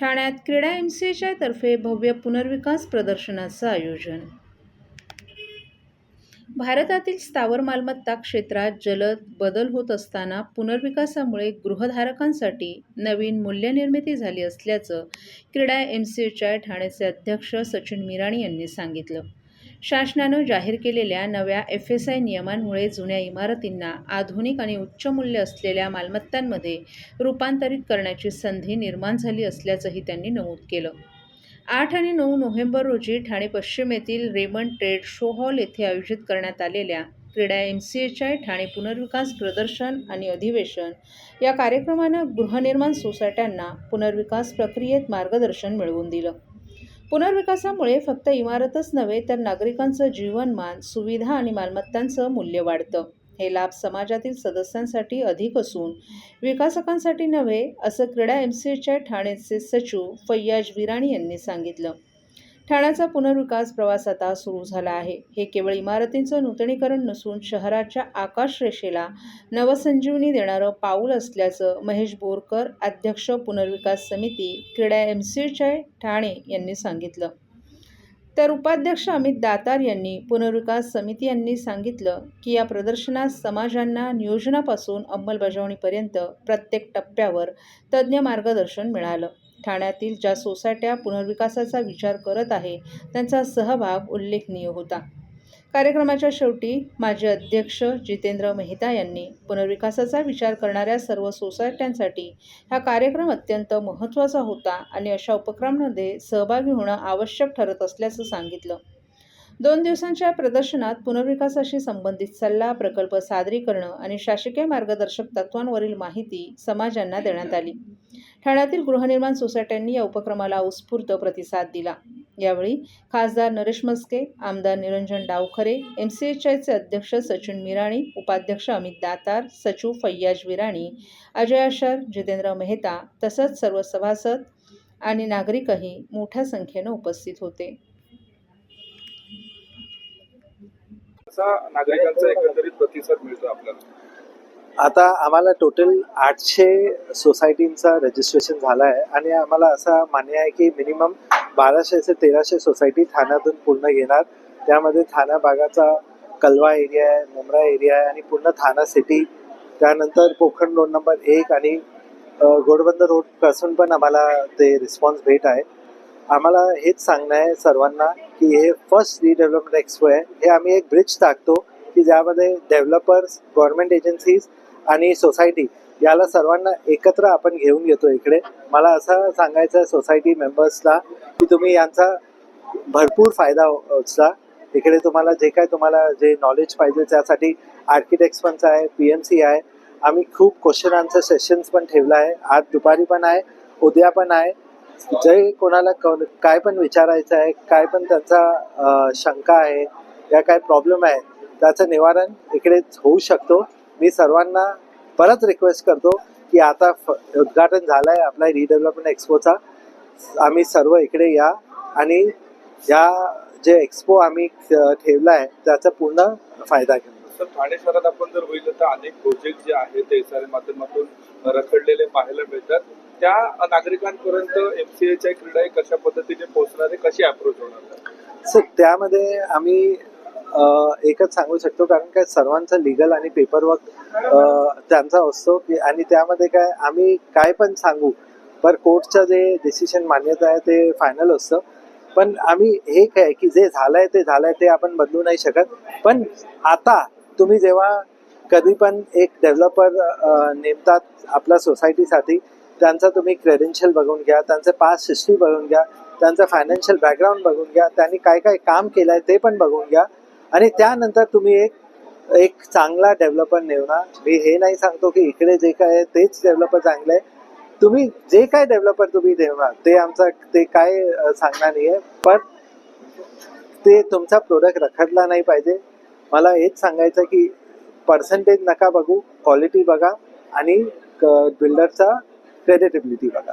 ठाण्यात क्रीडा M C एच्या तर्फे भव्य पुनर्विकास प्रदर्शनाचं आयोजन. भारतातील स्थावर मालमत्ता क्षेत्रात जलद बदल होत असताना पुनर्विकासामुळे गृहधारकांसाठी नवीन मूल्यनिर्मिती झाली असल्याचं क्रीडा एम सी एच्या ठाण्याचे अध्यक्ष सचिन मिराणी यांनी सांगितलं. शासनानं जाहीर केलेल्या नव्या एफ एस आय नियमांमुळे जुन्या इमारतींना आधुनिक आणि उच्च मूल्य असलेल्या मालमत्तांमध्ये रूपांतरित करण्याची संधी निर्माण झाली असल्याचंही त्यांनी नमूद केलं. आठ आणि नऊ नोव्हेंबर रोजी ठाणे पश्चिम येथील रेमंड ट्रेड शो हॉल येथे आयोजित करण्यात आलेल्या क्रीडा M C H I Thane पुनर्विकास प्रदर्शन आणि अधिवेशन या कार्यक्रमानं गृहनिर्माण सोसायट्यांना पुनर्विकास प्रक्रियेत मार्गदर्शन मिळवून दिलं. पुनर्विकासामुळे फक्त इमारतच नव्हे तर नागरिकांचं जीवनमान सुविधा आणि मालमत्तांचं मूल्य वाढतं. हे लाभ समाजातील सदस्यांसाठी अधिक असून विकासकांसाठी नव्हे असं क्रीडा एम सी एच्या ठाण्याचे सचिव फैयाज विराणी यांनी सांगितलं. ठाण्याचा पुनर्विकास प्रवास आता सुरू झाला आहे. हे केवळ इमारतींचं नूतनीकरण नसून शहराच्या आकाशरेषेला नवसंजीवनी देणारं पाऊल असल्याचं महेश बोरकर अध्यक्ष पुनर्विकास समिती क्रीडा एम सी एच्या ठाणे यांनी सांगितलं. तर उपाध्यक्ष अमित दातार यांनी पुनर्विकास समिती यांनी सांगितलं की या प्रदर्शनात समाजांना नियोजनापासून अंमलबजावणीपर्यंत प्रत्येक टप्प्यावर तज्ज्ञ मार्गदर्शन मिळालं. ठाण्यातील ज्या सोसायट्या पुनर्विकासाचा विचार करत आहे त्यांचा सहभाग उल्लेखनीय होता. कार्यक्रमाच्या शेवटी माजी अध्यक्ष जितेंद्र मेहता यांनी पुनर्विकासाचा विचार करणाऱ्या सर्व सोसायट्यांसाठी हा कार्यक्रम अत्यंत महत्त्वाचा होता आणि अशा उपक्रमांमध्ये सहभागी होणं आवश्यक ठरत असल्याचं सांगितलं. दोन दिवसांच्या प्रदर्शनात पुनर्विकासाशी संबंधित सल्ला प्रकल्प सादरीकरणं आणि शासकीय मार्गदर्शक तत्वांवरील माहिती समाजांना देण्यात आली. ठाण्यातील गृहनिर्माण सोसायट्यांनी या उपक्रमाला उत्स्फूर्त प्रतिसाद दिला. यावेळी खासदार नरेश मस्के आमदार Niranjan Davkhare M C H आयचे अध्यक्ष सचिन मिराणी उपाध्यक्ष अमित दातार सचिव फैयाज विराणी अजय अशर जितेंद्र मेहता तसंच सर्व सभासद आणि नागरिकही मोठ्या संख्येनं उपस्थित होते. नागरिकांचा एकंदरीत प्रतिसाद मिळतो आपल्याला. आता आम्हाला टोटल आठशे सोसायटींचा रजिस्ट्रेशन झाला आहे आणि आम्हाला असं मान्य आहे की मिनिमम बाराशे ते तेराशे सोसायटी ठाण्यातून पूर्ण घेणार. त्यामध्ये ठाणा भागाचा कलवा एरिया आहे मुंब्रा एरिया आहे आणि पूर्ण ठाणा सिटी त्यानंतर पोखरण रोड नंबर एक आणि गोडबंद घोडबंद रोडपासून पण आम्हाला ते रिस्पॉन्स भेट आहे. आम्हाला हेच सांगणं आहे सर्वांना की हे फर्स्ट रिडेव्हलपमेंट एक्सपो आहे. हे आम्ही एक ब्रिज टाकतो. की ज्यामध्ये डेव्हलपर्स गव्हर्नमेंट एजन्सीज आणि सोसायटी याला सर्वांना एकत्र आपण घेऊन येतो इकडे. मला असं सांगायचं आहे सोसायटी मेंबर्सला की तुम्ही यांचा भरपूर फायदा उचला इकडे तुम्हाला जे काय तुम्हाला जे नॉलेज पाहिजे त्यासाठी आर्किटेक्ट्स पण आहे पी एम सी आहे. आम्ही खूप क्वेश्चन आन्सर सेशन्स पण ठेवलं आहे. आज दुपारी पण आहे उद्या पण आहे. जे कोणाला काय पण विचारायचं आहे काय पण त्यांचा शंका आहे या काय प्रॉब्लेम आहे त्याचं निवारण इकडे होऊ शकतो. मी सर्वांना परत रिक्वेस्ट करतो की आता फ- उद्घाटन झालं आहे आपला रिडेव्हलपमेंट एक्सपोचा आम्ही सर्व इकडे या आणि या जे एक्सपो आम्ही ठेवला आहे त्याचा पूर्ण फायदा घेऊ. तर ठाणे शहरात आपण जर बघितलं तर अनेक प्रोजेक्ट जे आहेत ते एस माध्यमातून रखडलेले पाहायला मिळतात. त्या नागरिकांपर्यंत एमसीएच्या क्रीडा हे कशा पद्धतीने पोहोचणार आहे कशी अप्रोच होणार सर त्यामध्ये आम्ही एकच सांगू शकतो कारण काय सर्वांचं लिगल आणि पेपरवर्क त्यांचा असतो की आणि त्यामध्ये काय आम्ही काय पण सांगू पर कोर्टचं जे डिसिशन मान्यता आहे ते फायनल असतं. पण आम्ही हे काय की जे झालंय ते झालंय ते आपण बदलू नाही शकत. पण आता तुम्ही जेव्हा कधी पण एक डेव्हलपर नेमतात आपल्या सोसायटीसाठी त्यांचा तुम्ही क्रेडेन्शियल बघून घ्या त्यांचं पास हिस्ट्री बघून घ्या त्यांचं फायनान्शियल बॅकग्राऊंड बघून घ्या त्यांनी काय काय काम केलं आहे ते पण बघून घ्या. आणि त्यानंतर तुम्ही एक एक चांगला डेव्हलपर नेवणार. मी हे नाही सांगतो की इकडे जे काय आहे तेच डेव्हलपर चांगलं आहे. तुम्ही जे काय डेव्हलपर तुम्ही ठेवणार ते आमचा ते काय सांगणार नाही आहे पण ते तुमचा प्रोडक्ट रखडला नाही पाहिजे. मला हेच सांगायचं की पर्सेंटेज नका बघू क्वालिटी बघा आणि बिल्डरचा क्रेडिटेबिलिटी बघा.